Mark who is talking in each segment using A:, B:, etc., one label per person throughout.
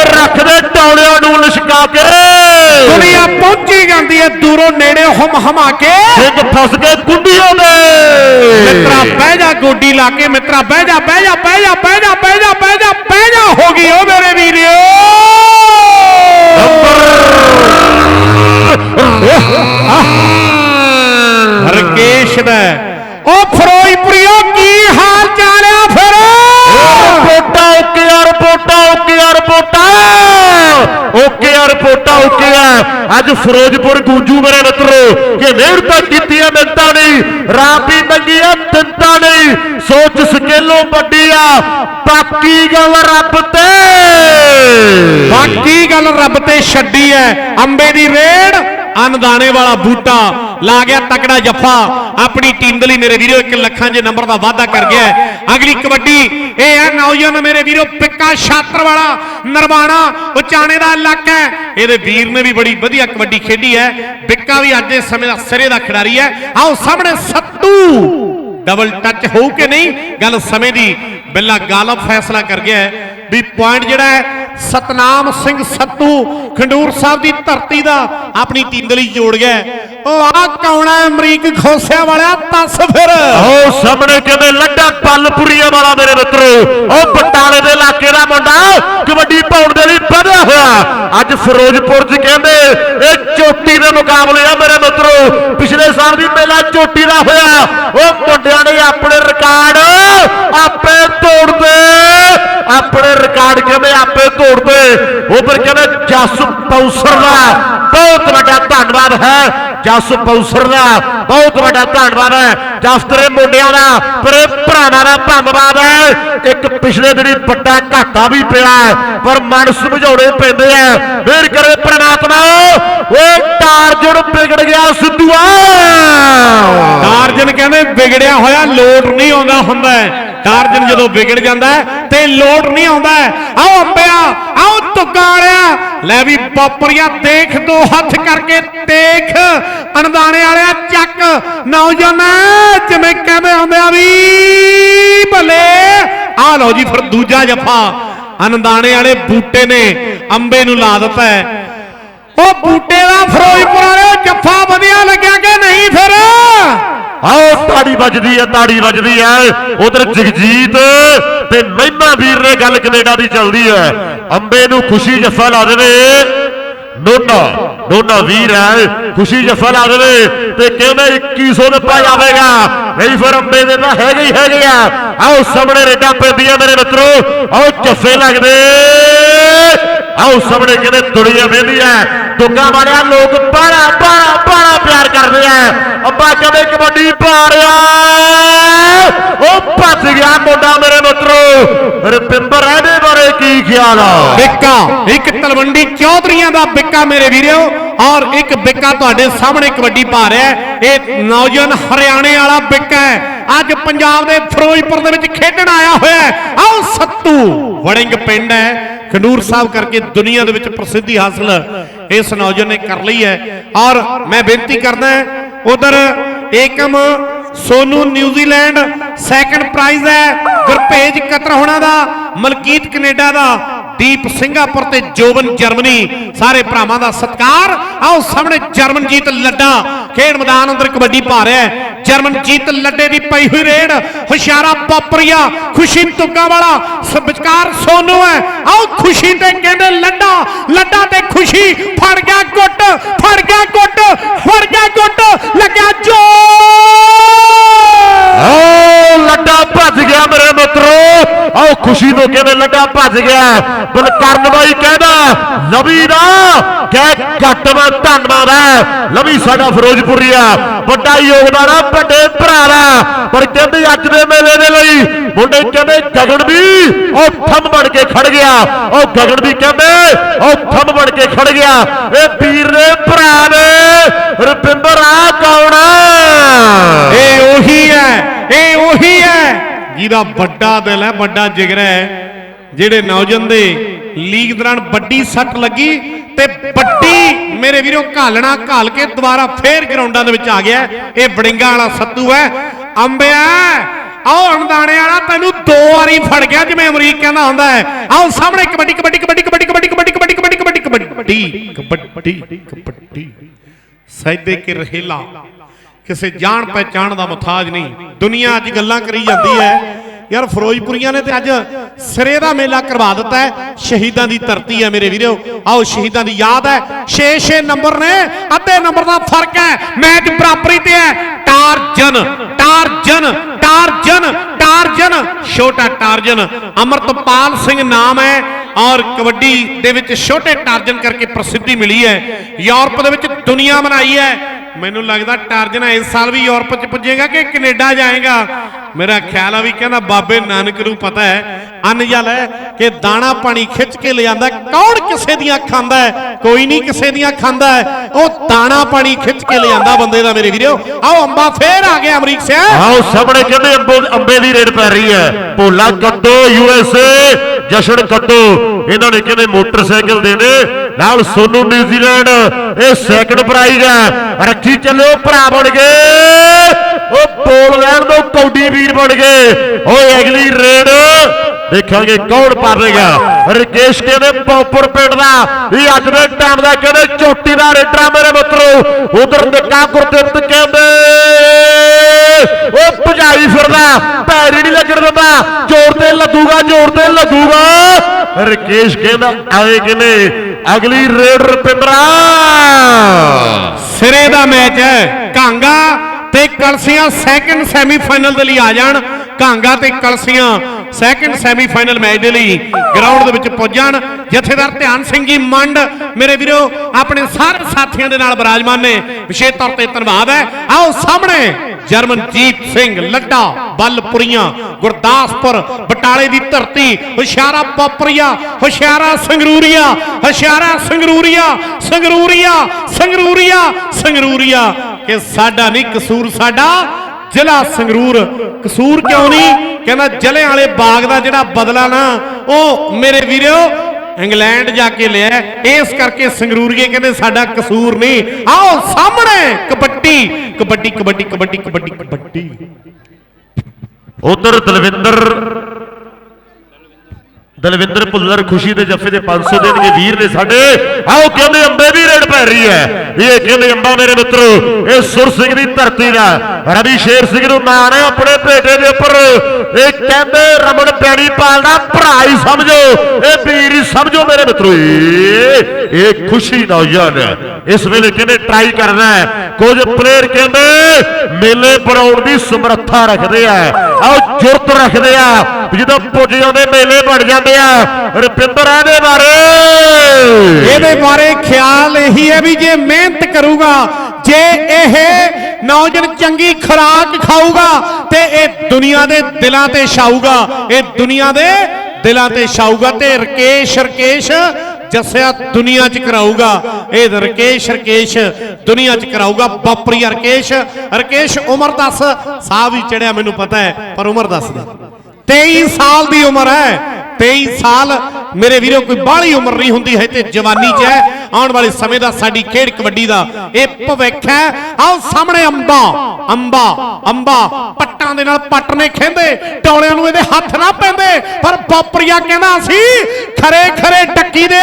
A: ਓ ਰੱਖਦੇ ਟੌਲਿਆਂ ਨੂੰ ਲਿਸ਼ਕਾ ਕੇ
B: ਦੁਨੀਆ ਪਹੁੰਚੀ ਜਾਂਦੀ ਹੈ ਦੂਰੋਂ ਨੇੜੇ ਹਮ ਹਮਾ ਕੇ
A: ਸਿੰਘ ਫਸ ਕੇ ਕੁੰਡੀਆਂ ਦੇ
B: ਮਿੱਤਰਾ ਬਹਿ ਜਾ ਗੋਡੀ ਲਾ ਕੇ ਮਿੱਤਰਾ ਬਹਿ ਜਾ ਬਹਿ ਜਾ ਬਹਿ ਜਾ ਬਹਿ ਜਾ ਬਹਿ ਜਾ ਬਹਿ ਜਾ ਬਹਿ ਜਾ ਹੋ ਗਈ ਓ ਮੇਰੇ ਵੀਰਿਓ ਰਕੇਸ਼ ਦਾ ਉਹ ਫਿਰੋਜ਼ਪੁਰੀਓ ਕੀ ਹਾਲ ਚਾਲ ਆ ਫਿਰ
A: ਰਿਪੋਰਟਾਂ ਓਕੇ ਆ ਰਿਪੋਰਟਾਂ ਓਕੇ ਆ ਰਿਪੋਰਟਾਂ ਓਕੇ ਆ ਰਿਪੋਰਟਾਂ ਅੱਜ ਫਿਰੋਜ਼ਪੁਰ ਗੂੰਜੂ ਮੇਰੇ ਮਿੱਤਰੋ, ਕਿ ਮਿਹਨਤਾਂ ਕੀਤੀਆਂ ਮਿੰਤਾਂ ਨਹੀਂ ਰਾਪੀ ਮੰਗੀਆਂ ਤਿੰਤਾਂ ਨਹੀਂ ਸੋਚ ਸਕੇਲੋਂ ਵੱਡੀ ਆ, ਬਾਕੀ ਗੱਲ ਰੱਬ ਤੇ।
B: ਬਾਕੀ ਗੱਲ ਰੱਬ ਤੇ ਛੱਡੀ ਐ, ਅੰਬੇ ਦੀ ਰੇੜ ਅਨਦਾਣੇ ਵਾਲਾ ਬੂਟਾ ਲਾ ਗਿਆ ਤਕੜਾ ਜੱਫਾ। ਆਪਣੀ ਟੀਮ ਦੇ ਲਈ ਮੇਰੇ ਵੀਰੋ 1 ਲੱਖਾਂ ਦੇ ਨੰਬਰ ਦਾ ਵਾਅਦਾ ਕਰ ਗਿਆ ਅਗਲੀ ਕਬੱਡੀ, ਇਹ ਹੈ ਨੌਜਵਾਨ ਮੇਰੇ ਵੀਰੋ ਪਿੱਕਾ ਛਾਤਰ ਵਾਲਾ ਨਰਵਾਣਾ, ਉਚਾਣੇ ਦਾ ਇਲਾਕਾ ਹੈ। ਇਹਦੇ ਵੀਰ ਨੇ ਵੀ ਬੜੀ ਵਧੀਆ ਕਬੱਡੀ ਖੇਡੀ ਹੈ। ਪਿੱਕਾ ਵੀ ਅੱਜ ਦੇ ਸਮੇਂ ਦਾ ਸਿਰੇ ਦਾ ਖਿਡਾਰੀ ਹੈ। ਆਓ ਸਾਹਮਣੇ ਸੱਤੂ। ਡਬਲ ਟੱਚ ਹੋਊ ਕਿ ਨਹੀਂ? ਗੱਲ ਸਮੇਂ ਦੀ, ਬਿੱਲਾ ਗਾਲਬ ਫੈਸਲਾ ਕਰ ਗਿਆ ਵੀ ਪੁਆਇੰਟ ਜਿਹੜਾ ਹੈ ਸਤਨਾਮ ਸਿੰਘ ਸੱਤੂ ਖੰਡੂਰ ਸਾਹਿਬ ਦੀ ਧਰਤੀ ਦਾ ਆਪਣੀ ਟੀਮ ਦੇ ਲਈ ਜੋੜ ਗਿਆ ਉਹ ਆ ਕੌਣਾ ਅਮਰੀਕ ਖੋਸਿਆ ਵਾਲਿਆ ਦੱਸ ਫਿਰ।
A: ਉਹ ਸਾਹਮਣੇ ਕਹਿੰਦੇ ਲੱਡਾ ਪਲਪੁਰੀਆ ਵਾਲਾ ਮੇਰੇ ਮਿੱਤਰੋ। ਉਹ ਬਟਾਲੇ ਦੇ ਇਲਾਕੇ ਦਾ ਮੁੰਡਾ ਕਬੱਡੀ ਪਾਉਣ ਦੇ ਲਈ ਵਧਿਆ ਹੋਇਆ। ਅੱਜ ਫਿਰੋਜ਼ਪੁਰ 'ਚ ਕਹਿੰਦੇ, ਇਹ ਚੋਟੀ ਦੇ ਮੁਕਾਬਲੇ ਆ ਮੇਰੇ ਮਿੱਤਰੋ। ਪਿਛਲੇ ਸਾਲ ਵੀ ਮੇਲਾ ਚੋਟੀ ਦਾ ਹੋਇਆ। ਉਹ ਮੁੰਡਿਆਂ ਨੇ ਆਪਣੇ ਰਿਕਾਰਡ ਆਪੇ ਤੋੜਦੇ ਆਪਣੇ ਰਿਕਾਰਡ ਕਹਿੰਦੇ ਆਪੇ ਤੋੜਦੇ? ਉਹ ਫਿਰ ਕਹਿੰਦੇ, ਜਸ ਪੌਸਰ ਦਾ ਬਹੁਤ ਵੱਡਾ ਧੰਨਵਾਦ ਹੈ। ਜਸ ਪੌਸਰ ਦਾ ਬਹੁਤ ਵੱਡਾ ਧੰਨਵਾਦ ਹੈ। ਜਸ ਤੇਰੇ ਮੁੰਡਿਆਂ ਦਾ, ਤੇਰੇ ਭਰਾਵਾਂ ਦਾ ਧੰਨਵਾਦ ਹੈ। ਇੱਕ ਪਿਛਲੇ ਦਿਨੀ ਵੱਡਾ ਘਾਟਾ ਵੀ ਪਿਆ, ਪਰ ਮਨ ਸਮਝਾਉਣੇ ਪੈਂਦੇ ਆ। ਫੇਰ ਕਰੇ ਪ੍ਰਮਾਤਮਾ, ਉਹ ਟਾਰਜਨ ਵਿਗੜ ਗਿਆ ਸਿੱਧੂਆ।
B: ਟਾਰਜਨ ਕਹਿੰਦੇ, ਵਿਗੜਿਆ ਹੋਇਆ ਲੋਟ ਨਹੀਂ ਆਉਂਦਾ ਹੁੰਦਾ। ਕਾਰਜਨ ਜਦੋਂ ਵਿਗੜ ਜਾਂਦਾ ਤੇ ਲੋਟ ਨਹੀਂ ਆਉਂਦਾ ਆਓ ਅੰਬਿਆ, ਆਓ ਤੁਕਾਰਿਆ ਲੈ ਵੀ ਪਾਪਰੀਆਂ ਦੇਖ, ਦੋ ਹੱਥ ਕਰਕੇ ਦੇਖ। ਅਣਦਾਣੇ ਵਾਲਿਆ, ਚੱਕ। ਨੌਜਵਾਨ ਜਿਵੇਂ ਕਹਿੰਦੇ ਹੁੰਦੇ ਆ ਵੀ, ਭਲੇ। ਆ ਲਓ ਜੀ ਫਿਰ ਦੂਜਾ ਜਫਾ। ਅਨਦਾਣੇ ਵਾਲੇ ਬੂਟੇ ਨੇ, ਅੰਬੇ ਨੂੰ ਲਾ ਦਿੱਤਾ ਉਹ ਬੂਟੇ ਦਾ ਫਿਰੋਜ਼ਪੁਰ ਵਾਲਿਓ ਜੱਫਾ ਵਧੀਆ ਲੱਗਿਆ ਕਿ
A: ਆਓ, ਤਾੜੀ ਵੱਜਦੀ ਹੈ, ਤਾੜੀ ਵੱਜਦੀ ਹੈ। ਉਧਰ ਜਗਜੀਤ ਤੇ ਮਹਿਮਾ ਵੀਰ ਨੇ ਗੱਲ ਕੈਨੇਡਾ ਦੀ ਚੱਲਦੀ ਹੈ। ਅੰਬੇ ਨੂੰ ਖੁਸ਼ੀ ਜੱਫਾ ਲਾ ਦੇਵੇ। ਨੋਨਾ ਨੋਨਾ ਵੀਰ ਹੈ, ਖੁਸ਼ੀ ਜੱਫਾ ਲਾ ਦੇਵੇ ਤੇ ਕਹਿੰਦੇ 2100 ਦਿੱਤਾ ਜਾਵੇਗਾ ਨਹੀਂ ਫਿਰ ਅੰਬੇ ਦੇ ਤਾਂ ਹੈਗੇ ਹੀ ਹੈਗੇ ਆ। ਆਓ, ਸਾਹਮਣੇ ਰੇਡਾਂ ਪੈਂਦੀਆਂ ਮੇਰੇ ਮਿੱਤਰੋ। ਆਓ, ਜੱਫੇ ਲੱਗਦੇ। ਆਓ ਸਾਹਮਣੇ ਕਹਿੰਦੇ ਦੁਨੀਆ ਵੇਂਦੀ ਹੈ। ਦੁੱਗਾ ਵਾਲਿਆ ਲੋਕ ਬੜਾ ਬੜਾ ਬੜਾ ਪਿਆਰ ਕਰਦੇ ਆ। ਅੱਬਾ ਕਹਿੰਦੇ ਕਬੱਡੀ ਪਾ ਉਹ ਭੱਜ ਗਿਆ ਮੁੰਡਾ ਮੇਰੇ ਮਿੱਤਰੋ। ਰਪਿੰਦਰ ਇਹਦੇ ਬਾਰੇ ਕੀ ਖਿਆਲ ਆ?
B: ਬਿੱਕਾ, ਇੱਕ ਤਲਵੰਡੀ ਚੌਧਰੀਆਂ ਦਾ ਬਿੱਕਾ ਮੇਰੇ ਵੀਰੋ, ਔਰ ਇੱਕ ਬਿੱਕਾ ਤੁਹਾਡੇ ਸਾਹਮਣੇ ਕਬੱਡੀ ਪਾ ਰਿਹਾ ਇਹ ਨੌਜਵਾਨ ਹਰਿਆਣੇ ਵਾਲਾ ਬਿੱਕਾ ਹੈ। ਅੱਜ ਪੰਜਾਬ ਦੇ ਫਿਰੋਜ਼ਪੁਰ ਦੇ ਵਿੱਚ ਖੇਡਣ ਆਇਆ ਹੋਇਆ ਆਓ ਸੱਤੂ, ਵੜਿੰਗ ਪਿੰਡ ਹੈ। ਖੰਡੂਰ ਸਾਹਿਬ ਕਰਕੇ ਦੁਨੀਆ ਦੇ ਵਿੱਚ ਪ੍ਰਸਿੱਧੀ ਹਾਸਲ ਇਸ ਨੌਜਵਾਨ ਨੇ ਕਰ ਲਈ ਹੈ। ਔਰ ਮੈਂ ਬੇਨਤੀ ਕਰਦਾ ਉਧਰ Ekam Sonu New Zealand second prize ਹੈ ਗੁਰਪੇਜ ਕਤਰ ਹੋਣਾ ਦਾ, ਮਲਕੀਤ ਕੈਨੇਡਾ ਦਾ, ਦੀਪ ਸਿੰਘਾਪੁਰ ਤੇ ਜੋਬਨ ਜਰਮਨੀ। ਸਾਰੇ ਭਰਾਵਾਂ ਦਾ ਸਤਿਕਾਰ। ਆਓ ਸਾਹਮਣੇ ਜਰਮਨਜੀਤ ਲੱਡਾ ਖੇਡ ਮੈਦਾਨ ਅੰਦਰ ਕਬੱਡੀ ਪਾ ਰਿਹਾ ਹੈ। ਜਰਮਨਜੀਤ ਲੱਡੇ ਦੀ ਪਈ ਹੋਈ ਰੇਡ। ਹੁਸ਼ਿਆਰਾ ਪਾਪਰੀਆ, ਖੁਸ਼ੀ ਤੁੱਗਾ ਵਾਲਾ ਵਿਚਕਾਰ ਸੋਨੂ ਹੈ। ਆਓ ਖੁਸ਼ੀ ਤੇ ਕਹਿੰਦੇ ਲੱਡਾ ਲੱਡਾ ਤੇ ਖੁਸ਼ੀ। ਫੜ ਗਿਆ ਗੁੱਟ, ਫੜ ਗਿਆ ਗੁੱਟ, ਫੜ ਗਿਆ ਗੁੱਟ, ਲੱਗਿਆ ਜੋ
A: ਆਓ ਲੱਡਾ ਭੱਜ ਗਿਆ ਮੇਰੇ ਮਿੱਤਰੋ। ਆਓ ਖੁਸ਼ੀ ਤੋਂ ਕਹਿੰਦੇ ਲੱਡਾ ਭੱਜ ਗਿਆ। ਬਲਕਰਨ ਬਾਈ ਕਹਿੰਦਾ ਲਵੀ ਦਾ ਕਹਿ ਘੱਟ ਵਾ ਧੰਨਵਾਦ ਹੈ ਲਵੀ ਸਾਡਾ ਫਿਰੋਜ਼ਪੁਰੀ ਆ। ਵੱਡਾ ਯੋਗਦਾਨ ਆ, ਵੱਡੇ ਭਰਾ ਦਾ ਪਰ ਕਹਿੰਦੇ ਅੱਜ ਦੇ ਮੇਲੇ ਦੇ ਲਈ ਮੁੰਡੇ ਕਹਿੰਦੇ, ਗਗਨ ਵੀ ਉਹ ਥੰਮ ਬਣ ਕੇ ਖੜ ਗਿਆ। ਉਹ ਗਗਨ ਵੀ ਕਹਿੰਦੇ, ਉਹ ਥੰਮ ਬਣ ਕੇ ਖੜ ਗਿਆ। ਇਹ ਵੀਰ ਨੇ ਭਰਾ ਨੇ, ਰੁਪਿੰਦਰ, ਆ ਕੌਣ
B: ਇਹ ਉਹੀ ਹੈ, ਇਹ ਉਹੀ ਹੈ। ਜਿਹਦਾ ਵੱਡਾ ਦਿਲ ਹੈ, ਵੱਡਾ ਜਿਗਰ ਹੈ, ਜਿਹੜੇ ਨੌਜਵਾਨ ਦੇ ਲੀਗ ਦੌਰਾਨ ਵੱਡੀ ਸੱਟ ਲੱਗੀ ਤੇ ਵੱਡੀ ਮੇਰੇ ਵੀਰੋ ਘਾਲਣਾ ਘਾਲ ਕੇ ਦੁਬਾਰਾ ਫੇਰ ਗਰਾਊਂਡਾਂ ਦੇ ਵਿੱਚ ਆ ਗਿਆ ਇਹ ਬੜਿੰਗਾ ਵਾਲਾ ਸੱਤੂ ਹੈ ਅੰਬਿਆ ਆਓ ਅਣਦਾਣੇ ਵਾਲਾ ਤੈਨੂੰ ਦੋ ਵਾਰੀ ਫੜ ਗਿਆ ਜਿਵੇਂ ਅਮਰੀਕ ਕਹਿੰਦਾ ਹੁੰਦਾ ਹੈ ਆਓ ਸਾਹਮਣੇ ਕਬੱਡੀ ਕਬੱਡੀ ਕਬੱਡੀ ਕਬੱਡੀ ਕਬੱਡੀ ਕਬੱਡੀ ਕਬੱਡੀ ਕਬੱਡੀ ਸੈਦੇ ਕੇ ਰਹੇਲਾ ਕਿਸੇ ਜਾਣ ਪਹਿਚਾਣ ਦਾ ਮੁਤਾਜ ਨਹੀਂ ਦੁਨੀਆ ਅੱਜ ਗੱਲਾਂ ਕਰੀ ਜਾਂਦੀ ਹੈ ਯਾਰ ਫਿਰੋਜ਼ਪੁਰੀਆਂ ਨੇ ਤੇ ਅੱਜ ਸਿਰੇ ਦਾ ਮੇਲਾ ਕਰਵਾ ਦਿੱਤਾ ਹੈ। ਸ਼ਹੀਦਾਂ ਦੀ ਧਰਤੀ ਹੈ ਮੇਰੇ ਵੀਰੋ। ਆਓ ਸ਼ਹੀਦਾਂ ਦੀ ਯਾਦ ਹੈ। 6-6 ਨੰਬਰ ਨੇ, ਅੱਧੇ ਨੰਬਰ ਦਾ ਫ਼ਰਕ ਹੈ। ਮੈਚ ਬਰਾਬਰੀ ਤੇ ਹੈ। ਟਾਰਜਨ ਟਾਰਜਨ ਟਾਰਜਨ ਟਾਰਜਨ, ਛੋਟਾ ਟਾਰਜਨ। ਅਮਰਤਪਾਲ ਸਿੰਘ ਨਾਮ ਹੈ ਔਰ ਕਬੱਡੀ ਦੇ ਵਿੱਚ ਛੋਟੇ ਟਾਰਜਨ ਕਰਕੇ ਪ੍ਰਸਿੱਧੀ ਮਿਲੀ ਹੈ। ਯੂਰਪ ਦੇ ਵਿੱਚ ਦੁਨੀਆ ਬਣਾਈ ਹੈ। ਮੈਨੂੰ ਲੱਗਦਾ ਟਾਰਜਨ ਇਸ ਸਾਲ ਵੀ ਯੂਰਪ ਚ ਪੁੱਜੇਗਾ ਕਿ ਕੈਨੇਡਾ ਜਾਏਗਾ? ਮੇਰਾ ਖਿਆਲ ਆ ਵੀ ਕਹਿੰਦਾ ਬਾਬੇ ਨਾਨਕ ਨੂੰ ਪਤਾ ਹੈ ਅਨਜਲ ਹੈ ਕਿ ਦਾਣਾ ਪਾਣੀ ਖਿੱਚ ਕੇ ਲਿਆਂਦਾ, ਕੌਣ ਕਿਸੇ ਦੀਆਂ ਖਾਂਦਾ ਹੈ? ਕੋਈ ਨਹੀਂ ਕਿਸੇ ਦੀਆਂ ਖਾਂਦਾ ਹੈ। ਉਹ ਦਾਣਾ ਪਾਣੀ ਖਿੱਚ ਕੇ ਲਿਆਂਦਾ ਬੰਦੇ ਦਾ, ਮੇਰੇ ਵੀਰੋ। ਆਓ ਅੰਬਾ ਫੇਰ ਆ ਗਿਆ ਅਮਰੀਕ ਸਿਆ
A: ਆਓ, ਸਾਹਮਣੇ ਕਹਿੰਦੇ ਅੰਬੋ ਅੰਬੇ ਦੀ ਰੇਡ ਪੈ ਰਹੀ ਹੈ? ਭੋਲਾ ਕੱਦੋ ਯੂਐਸਏ ਜਸ਼ਨ ਕੱਟੋ। ਇਹਨਾਂ ਨੇ ਕਹਿੰਦੇ ਮੋਟਰਸਾਈਕਲ ਦੇ ਨੇ ਨਾਲ ਸੋਨੂ ਨਿਊਜ਼ੀਲੈਂਡ, ਇਹ ਸੈਕੰਡ ਪ੍ਰਾਈਜ਼ ਹੈ। ਰੱਖੀ ਚੱਲੋ ਭਰਾ ਬਣ ਗਏ। ਉਹ ਬੋਲ ਲੈਣ ਦੋ, ਕੌਡੀ ਵੀਰ ਬਣ ਗਏ। ਓਏ ਅਗਲੀ ਰੇਡ, ਦੇਖਾਂਗੇ ਕੌਣ ਪਾਵੇਗਾ। ਰਕੇਸ਼ ਕਹਿੰਦੇ ਪੌਪਰ ਪਿੰਡ ਦਾ ਇਹ ਅੱਜ ਦੇ ਟਾਈਮ ਦਾ ਕਹਿੰਦੇ ਚੋਟੀ ਦਾ ਰੇਡਰਾ ਮੇਰੇ ਮਿੱਤਰੋ, ਉਧਰ ਨਿੱਕਾ ਗੁਰਦਿੱਤ ਕਹਿੰਦੇ ਉਹ ਭਜਾਈ ਫਿਰਦਾ, ਪੈਰ ਹੀ ਨਹੀਂ ਲੱਗਣ ਦਿੰਦਾ, ਜ਼ੋਰ ਤੇ ਲੱਦੂਗਾ ਜ਼ੋਰ ਤੇ ਲੱਦੂਗਾ ਰਕੇਸ਼ ਕਹਿੰਦਾ, ਆਏ ਕਿਨੇ ਅਗਲੀ ਰੇਡ ਰੁਪਿੰਦਰਾ।
B: ਸਿਰੇ ਦਾ ਮੈਚ ਹੈ, ਕਾਂਗਾ ਤੇ ਕਲਸੀਆਂ ਸੈਕੰਡ ਸੈਮੀਫਾਈਨਲ ਦੇ ਲਈ ਆ ਜਾਣ। ਕਾਂਗਾ ਤੇ ਕਲਸੀਆਂ ਸੈਕੰਡ ਸੈਮੀਫਾਈਨਲ ਮੈਚ ਦੇ ਲਈ ਗਰਾਊਂਡ ਦੇ ਵਿੱਚ ਪੁੱਜਣ ਜਥੇਦਾਰ ਧਿਆਨ ਸਿੰਘ ਜੀ ਮੰਡ, ਮੇਰੇ ਵੀਰੋ, ਆਪਣੇ ਸਾਰੇ ਸਾਥੀਆਂ ਦੇ ਨਾਲ ਬਰਾਜਮਾਨ ਨੇ। ਵਿਸ਼ੇਸ਼ ਤੌਰ ਤੇ ਧੰਨਵਾਦ ਹੈ। ਆਓ ਸਾਹਮਣੇ ਜਰਮਨਜੀਤ ਸਿੰਘ ਲੱਡਾ। ਬਲਪੁਰੀਆਂ, ਗੁਰਦਾਸਪੁਰ, ਬਟਾਲੇ ਦੀ ਧਰਤੀ, ਹੁਸ਼ਿਆਰਾ ਪੋਪਰੀਆ, ਹੁਸ਼ਿਆਰਾ ਸੰਗਰੂਰੀਆ ਹੁਸ਼ਿਆਰਾ ਸੰਗਰੂਰੀਆ ਸੰਗਰੂਰੀਆ ਸੰਗਰੂਰੀਆ ਸੰਗਰੂਰੀਆ। ਕਿ ਸਾਡਾ ਨਹੀਂ ਕਸੂਰ ਸਾਡਾ, ਜ਼ਿਲ੍ਹਾ ਸੰਗਰੂਰ। ਕਸੂਰ ਕਿਉਂ ਨਹੀਂ? ਕਹਿੰਦਾ ਜਲਿਆਂ ਵਾਲੇ ਬਾਗ ਦਾ ਜਿਹੜਾ ਬਦਲਾ ਨਾ, ਉਹ ਮੇਰੇ ਵੀਰੋ ਇੰਗਲੈਂਡ ਜਾ ਕੇ ਲਿਆ। ਇਸ ਕਰਕੇ ਸੰਗਰੂਰੀਏ ਕਹਿੰਦੇ ਸਾਡਾ ਕਸੂਰ ਨਹੀਂ। ਆਓ ਸਾਹਮਣੇ, ਕਬੱਡੀ ਕਬੱਡੀ ਕਬੱਡੀ ਕਬੱਡੀ ਕਬੱਡੀ ਕਬੱਡੀ।
A: ਉਧਰ ਦਲਵਿੰਦਰ ਦਲਵਿੰਦਰ ਭੁੱਲਰ ਖੁਸ਼ੀ ਦੇ ਜੱਫੇ ਦੇ 500 ਦੇਣਗੇ ਵੀਰ ਨੇ ਸਾਡੇ ਆਓ ਕਹਿੰਦੇ ਅੰਬੇ ਵੀ ਰੇਡ ਪੈ ਰਹੀ ਹੈ। ਇਹ ਕਹਿੰਦੇ ਅੰਬਾ ਮੇਰੇ ਮਿੱਤਰੋ? ਇਹ ਸੁਰ ਸਿੰਘ ਦੀ ਧਰਤੀ ਦਾ ਰਵੀ ਸ਼ੇਰ ਸਿੰਘ ਨੂੰ ਮਾਣ ਹੈ ਆਪਣੇ ਭੇਟੇ ਦੇ ਉੱਪਰ। ਇਹ ਕਹਿੰਦੇ ਰਮਨ ਪਿਆਰੀ ਪਾਲ ਭਰਾ ਹੀ ਸਮਝੋ। ਇਹ ਵੀਰ ਹੀ ਸਮਝੋ ਮੇਰੇ ਮਿੱਤਰੋ ਇਹ ਖੁਸ਼ੀ ਨੌਜਵਾਨ ਹੈ। ਇਸ ਵੇਲੇ ਕਹਿੰਦੇ ਟਰਾਈ ਕਰਨਾ ਹੈ? ਕੁਝ ਪਲੇਅਰ ਕਹਿੰਦੇ, ਮੇਲੇ ਬਣਾਉਣ ਦੀ ਸਮਰੱਥਾ ਰੱਖਦੇ ਆ। ਆਓ ਜੁਰਤ ਰੱਖਦੇ ਆ। ਜਦੋਂ ਪੁੱਜ ਜਾਂਦੇ, ਮੇਲੇ ਬਣ ਜਾਂਦੇ ਆ ਰੁਪਿੰਦਰ, ਇਹਦੇ ਬਾਰੇ।
B: ਇਹਦੇ ਬਾਰੇ ਖਿਆਲ ਇਹੀ ਹੈ ਵੀ ਜੇ ਮਿਹਨਤ ਕਰੂਗਾ, ਜੇ ਇਹ ਨੌਜਵਾਨ ਚੰਗੀ ਖੁਰਾਕ ਖਾਊਗਾ, ਤੇ ਇਹ ਦੁਨੀਆ ਦੇ ਦਿਲਾਂ ਤੇ ਛਾਊਗਾ। ਇਹ ਦੁਨੀਆ ਦੇ ਦਿਲਾਂ ਤੇ ਛਾਊਗਾ ਤੇ ਰਕੇਸ਼ ਰਕੇਸ਼ ਜੱਸਿਆ ਦੁਨੀਆ 'ਚ ਕਰਾਊਗਾ। ਇਹ ਰਕੇਸ਼ ਰਕੇਸ਼ ਦੁਨੀਆ 'ਚ ਕਰਾਊਗਾ। ਬਾਪਰੀ ਰਕੇਸ਼। ਰਕੇਸ਼, ਉਮਰ ਦੱਸ। ਸਾਹ ਵੀ ਚੜਿਆ, ਮੈਨੂੰ ਪਤਾ ਹੈ, ਪਰ ਉਮਰ ਦੱਸ ਦੇ। 23 ਸਾਲ ਦੀ ਉਮਰ ਹੈ। 23 ਸਾਲ ਮੇਰੇ ਵੀਰੋ, ਕੋਈ ਬਾਹਲੀ ਉਮਰ ਨਹੀਂ ਹੁੰਦੀ ਹੈ ਤੇ ਜਵਾਨੀ 'ਚ ਹੈ। ਆਉਣ ਵਾਲੇ ਸਮੇਂ ਦਾ ਸਾਡੀ ਖੇਡ ਕਬੱਡੀ ਦਾ ਇਹ ਭਵਿੱਖ ਹੈ। ਆਓ ਸਾਹਮਣੇ ਅੰਬਾ ਅੰਬਾ ਅੰਬਾ। ਪੱਟਾਂ ਦੇ ਨਾਲ ਪੱਟ ਨੇ ਖੇਂਦੇ, ਟੌਲਿਆਂ ਨੂੰ ਇਹਦੇ ਹੱਥ ਨਾ ਪੈਂਦੇ। ਪਰ ਪੋਪਰੀਆ ਕਹਿੰਦਾ, ਅਸੀਂ ਖਰੇ ਖਰੇ ਟੱਕੀ ਦੇ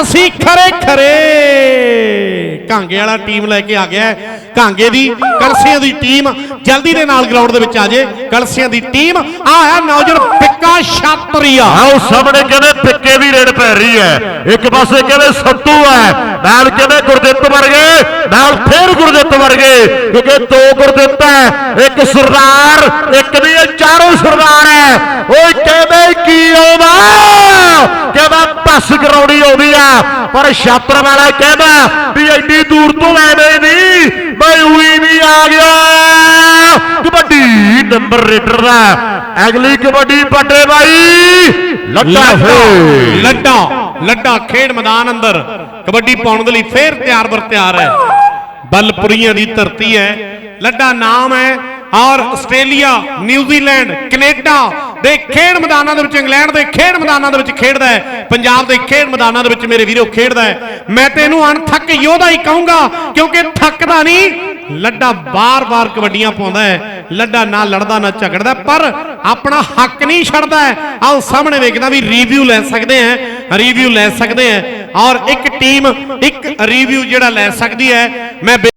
B: ਅਸੀਂ ਖਰੇ ਖਰੇ ਕਾਂਗੇ ਵਾਲਾ ਟੀਮ ਲੈ ਕੇ ਆ ਗਿਆ ਹੈ। ਦੀ ਕਲਸੀਆਂ ਦੀ ਟੀਮ ਜਲਦੀ ਦੇ ਨਾਲ ਗਰਾਊਂਡ ਦੇ ਵਿੱਚ ਆ ਜੇ, ਕਲਸੀਆਂ ਦੀ ਟੀਮ, ਆ ਹੈ ਨੌਜਵਾਨ ਪਿੱਕਾ ਛਾਤਰੀਆ।
A: ਆਓ ਸਾਹਮਣੇ ਕਹਿੰਦੇ ਪਿੱਕੇ ਦੀ ਰੇਡ ਪੈ ਰਹੀ ਹੈ। ਇੱਕ ਪਾਸੇ ਕਹਿੰਦੇ ਸੱਤੂ ਹੈ, ਨਾਲ ਕਹਿੰਦੇ ਗੁਰਦਿੱਤ ਵਰਗੇ, ਨਾਲ ਫੇਰ ਗੁਰਦਿੱਤ ਵਰਗੇ, ਕਿਉਂਕਿ ਦੋ ਗੁਰਦਿੱਤ ਹੈ, ਇੱਕ ਸਰਦਾਰ, ਇੱਕ ਨਹੀਂ, ਇਹ ਚਾਰੋਂ ਸਰਦਾਰ ਹੈ। ਓਏ ਕਹਿੰਦੇ ਕੀ ਆਉਂਦਾ? ਕਹਿੰਦਾ ਪਸ ਕਰਾਉਣੀ ਆਉਂਦੀ ਆ। ਪਰ ਛਾਤਰ ਵਾਲਾ ਕਹਿੰਦਾ ਵੀ ਐਡੀ ਦੂਰ ਤੋਂ ਐਵੇਂ ਨਹੀਂ ਮੈਂ ਉਹੀ ਨਹੀਂ ਆ ਗਿਆ। ਕਬੱਡੀ ਨੰਬਰ ਰੇਡਰ ਦਾ। ਅਗਲੀ ਕਬੱਡੀ ਪੱਟੇ ਬਾਈ ਲੱਡਾ ਫੇ
B: ਲੱਡਾ ਲੱਡਾ ਖੇਡ ਮੈਦਾਨ ਅੰਦਰ। ਕਬੱਡੀ ਪਾਉਣ ਦੇ ਲਈ ਫੇਰ ਤਿਆਰ ਬਰ ਤਿਆਰ ਹੈ। ਬਲਪੁਰੀਆਂ ਦੀ ਧਰਤੀ ਹੈ। ਲੱਡਾ ਨਾਮ ਹੈ ਔਰ ਆਸਟ੍ਰੇਲੀਆ ਨਿਊਜ਼ੀਲੈਂਡ ਕੈਨੇਡਾ ਦੇ ਖੇਡ ਮੈਦਾਨਾਂ ਦੇ ਵਿੱਚ ਇੰਗਲੈਂਡ ਦੇ ਖੇਡ ਮੈਦਾਨਾਂ ਦੇ ਵਿੱਚ ਖੇਡਦਾ ਹੈ, ਪੰਜਾਬ ਦੇ ਖੇਡ ਮੈਦਾਨਾਂ ਦੇ ਵਿੱਚ ਮੇਰੇ ਵੀਰੋ ਖੇਡਦਾ ਹੈ। ਮੈਂ ਤੇ ਅਣਥੱਕ ਯੋਧਾ ਹੀ ਕਹੂੰਗਾ, ਕਿਉਂਕਿ ਥੱਕਦਾ ਨਹੀਂ, ਲੱਡਾ ਬਾਰ-ਬਾਰ ਕਬੱਡੀਆਂ ਪਾਉਂਦਾ ਹੈ। ਲੱਡਾ ਨਾ ਲੜਦਾ, ਨਾ ਝਗੜਦਾ, ਪਰ ਆਪਣਾ ਹੱਕ ਨਹੀਂ ਛੱਡਦਾ ਹੈ। ਆਓ ਸਾਹਮਣੇ ਵੇਖਦਾ ਵੀ ਰਿਵਿਊ ਲੈ ਸਕਦੇ ਆ ਰਿਵਿਊ ਲੈ ਸਕਦੇ ਆ ਔਰ ਇੱਕ ਟੀਮ ਇੱਕ ਰਿਵਿਊ ਜਿਹੜਾ ਲੈ ਸਕਦੀ ਹੈ। ਮੈਂ